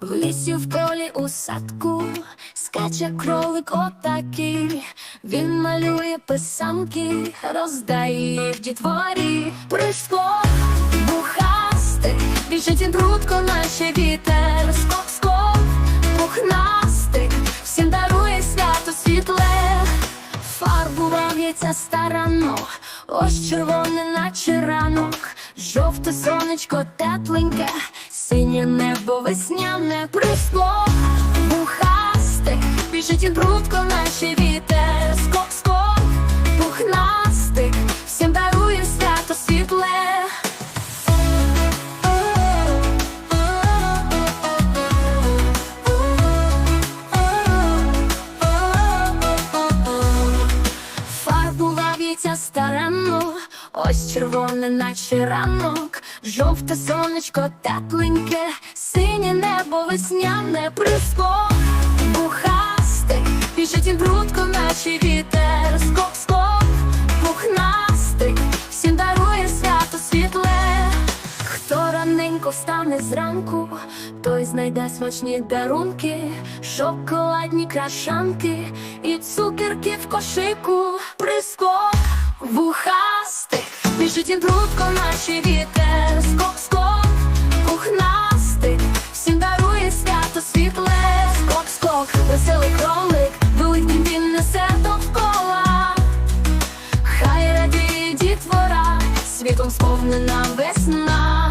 В лісі в полі у садку скаче кролик отакий, він малює писанки, роздає їх дітворі. Прийшло бухасти, біжить він прудко, наче вітер, скок, скок, пухнастик, всім дарує свято світле, фарбував яйця старано, ось червоне, наче ранок, жовте сонечко тепленьке, синє небо весняне прийшло, бухастик, біжить він прудко, наче вітер, скок, скок, пухнастик, всім дарує свято світле. Фарбував яйця старанно, ось червоне, наче ранок, жовте сонечко тепленьке, синє небо весняне приско, бухастик, біжить він прудко, наче вітер, скок, скок, пухнастик, всім дарує свято світле. Хто раненько встане зранку, той знайде смачні дарунки, шоколадні крашанки і цукерки в кошику. Прискок вухастик, біжить він прудко, наче вітер, скок, скок, пухнастик, всім дарує свято світле, скок, скок, веселий кролик, великий він несе довкола. Хай радіє дітвора, світом сповнена весна.